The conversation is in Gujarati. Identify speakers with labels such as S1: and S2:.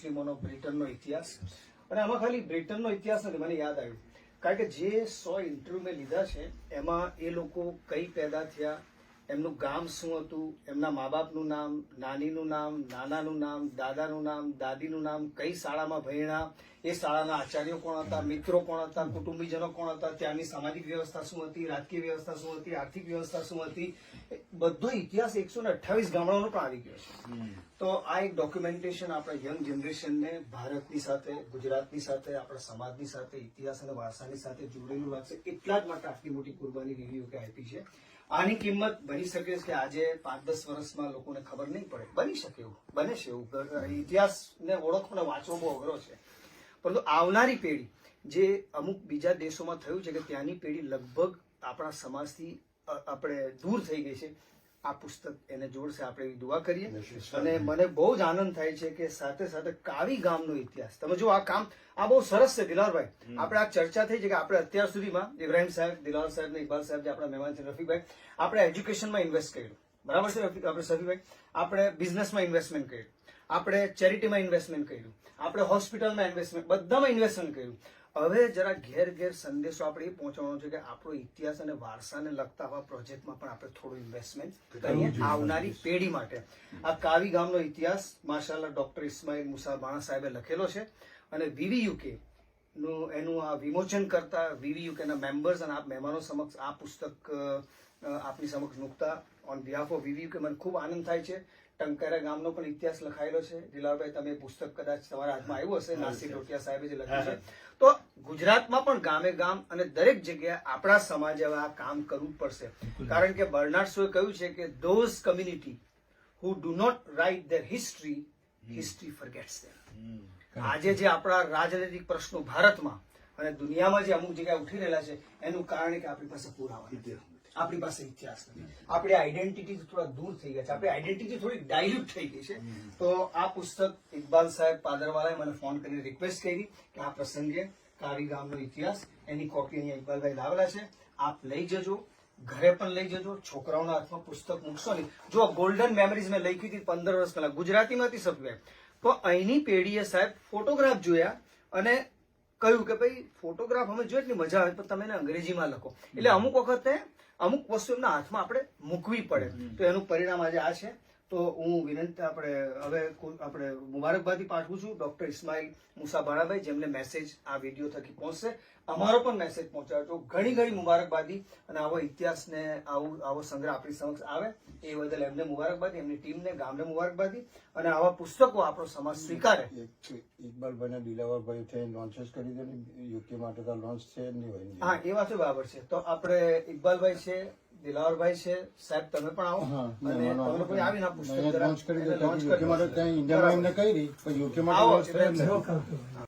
S1: મુસ્લિમોનો, બ્રિટનનો ઇતિહાસ. અને આમાં ખાલી બ્રિટનનો ઇતિહાસ નથી, મને યાદ આવ્યું. કારણ કે જે સો ઇન્ટરવ્યુ મેં લીધા છે, એમાં એ લોકો કઈ પેદા થયા, એમનું ગામ શું હતું, એમના મા બાપનું નામ, નાનીનું નામ, નાનાનું નામ, દાદાનું નામ, દાદીનું નામ, કઈ શાળામાં ભણ્યા એ શાળાના આચાર્યો કોણ હતા મિત્રો કોણ હતા કુટુંબીજનો કોણ હતા ત્યાંની સામાજિક વ્યવસ્થા શું હતી રાજકીય વ્યવસ્થા શું હતી આર્થિક વ્યવસ્થા શું હતી બધો ઇતિહાસ એકસો ને અઠ્ઠાવીસ ગામડાઓનો પણ આવી ગયો છે. તો આ એક ડોક્યુમેન્ટેશન આપણા યંગ જનરેશનને ભારતની સાથે ગુજરાતની સાથે આપણા સમાજની સાથે ઇતિહાસ અને વારસાની સાથે જોડેલું લાગશે. એટલા જ માટે આટલી મોટી કુરબાની રિવ્યુ કે આપી છે. આની કિંમત બની શકે છે કે આજે પાંચ દસ વર્ષમાં લોકોને ખબર નહીં પડે. બની શકે એવું બને છે એવું. ઇતિહાસને ઓળખવો ને વાંચવો બહુ અઘરો છે. પરંતુ આવનારી પેઢી જે અમુક બીજા દેશોમાં થયું છે કે ત્યાંની પેઢી લગભગ આપણા સમાજથી આપણે દૂર થઈ ગઈ છે આ પુસ્તક એને જોડશે આપણે એવી દુઆ કરીએ. અને મને બહુ જ આનંદ થાય છે કે સાથે સાથે કાવી ગામનો ઇતિહાસ. તમે જો આ કામ આ બહુ સરસ છે દિલારભાઈ. આપણે આ ચર્ચા થઈ છે કે આપણે અત્યાર સુધીમાં ઇબ્રાહિમ સાહેબ દિલાર સાહેબ ને ઇકબાલ સાહેબ જે આપણા મહેમાન છે રફીકભાઈ આપણે એજ્યુકેશનમાં ઇન્વેસ્ટ કર્યું. બરાબર છે આપણે સફીભાઈ આપણે બિઝનેસમાં ઇન્વેસ્ટમેન્ટ કર્યું. આપણે ચેરિટીમાં ઇન્વેસ્ટમેન્ટ કર્યું આપણે હોસ્પિટલમાં ઇન્વેસ્ટમેન્ટ બધામાં ઇન્વેસ્ટમેન્ટ કર્યું. હવે જરા ઘેર ઘેર સંદેશો આપણે એ પહોંચવાનો છે કે આપણો ઇતિહાસ અને વારસાને લગતા આવા પ્રોજેક્ટમાં પણ આપણે થોડું ઇન્વેસ્ટમેન્ટ કરીએ આવનારી પેઢી માટે. આ કાવી ગામનો ઇતિહાસ માશાલા ડોક્ટર ઇસ્માઇલ મુસા બાણા સાહેબે લખેલો છે અને વીવી યુકે નું એનું આ વિમોચન કરતા વીવીયુકેના મેમ્બર્સ અને આપ મહેમાનો સમક્ષ આ પુસ્તક આપની સમક્ષ મૂકતા ઓન બિહાફ ઓફ વીવી કે મને ખૂબ આનંદ થાય છે. ટંકારા ગામનો પણ ઇતિહાસ લખાયેલો છે. દિલાવરભાઈ તમે પુસ્તક કદાચ તમારા હાથમાં આવ્યું હશે. નાસિર રોટિયા સાહેબે જે લખ્યું છે. તો ગુજરાતમાં પણ ગામે ગામ અને દરેક જગ્યાએ આપણા સમાજે હવે આ કામ કરવું પડશે. કારણ કે બર્નાર્ડ શોએ કહ્યું છે કે those community who do not write their history history forgets them. આજે જે આપણા રાજનૈતિક પ્રશ્નો ભારતમાં અને દુનિયામાં જે અમુક જગ્યાએ ઉઠી રહેલા છે એનું કારણ કે આપણી પાસે પુરાવા નથી. આપણી પાસે ઇતિહાસ નથી. આપણી આઈડેન્ટિટી થોડા દૂર થઈ ગયા છે. આપણી આઈડેન્ટિટી થોડી ડાયલ્યુટ થઈ ગઈ છે. તો આ પુસ્તક ઇકબાલ સાહેબ પાદરવાલાએ મને ફોન કરીને રિક્વેસ્ટ કરી કે આ પ્રસંગે કારીગામનો ઇતિહાસ, એની કોપી અહીંયા ઇકબાલભાઈ લાવેલા છે. આપ લઈ જજો. ઘરે પણ લઈ જજો. છોકરાઓના હાથમાં પુસ્તક મૂકશો નહીં. જો ગોલ્ડન મેમરીઝ મેં લખી હતી પંદર વર્ષ પહેલા. ગુજરાતીમાંથી સભ્ય. તો અહીંની પેઢીએ સાહેબ ફોટોગ્રાફ જોયા અને કહ્યું કે ભાઈ ફોટોગ્રાફ અમે જોઈએ એટલી મજા આવે પણ તમે એને અંગ્રેજીમાં લખો. એટલે અમુક વખતે અમુક વસ્તુ એમના હાથમાં આપણે મૂકવી પડે. તો એનું પરિણામ આજે આ છે. તો હું વિનંતી આપણે હવે આપણે મુબારકબાદી પાઠવું છું ડોક્ટર ઇસ્માઇલ મુસા ભાણાભાઈ જેમને મેસેજ આ વીડિયો થકી પહોંચશે અમારો પણ મેસેજ પહોંચાડજો ઘણી ઘણી મુબારકબાદી અને આવો ઇતિહાસને આવું આવો સંગ્રહ આપણી સમક્ષ આવે એ બદલ એમને મુબારકબાદી એમની ટીમને ગામને મુબારકબાદી અને આવા પુસ્તકો આપણો સમાજ સ્વીકારે
S2: એક ઇકબાલભાઈ ને દિલાવરભાઈ છે લોન્ચેસ કરી દે યુકે માટે તો લોન્ચ છે નહીં
S1: હા એ વાત બરાબર છે તો આપણે ઇકબાલભાઈ છે દિલાવરભાઈ છે સાહેબ તમે પણ આવો અને તમે કોઈ આવીને આ
S2: આવે.
S1: પુસ્તક
S2: લોન્ચ કરી દે લોન્ચ
S1: કરી.
S2: ઇન્ડિયામાં એમને કરી પણ યુકે માટે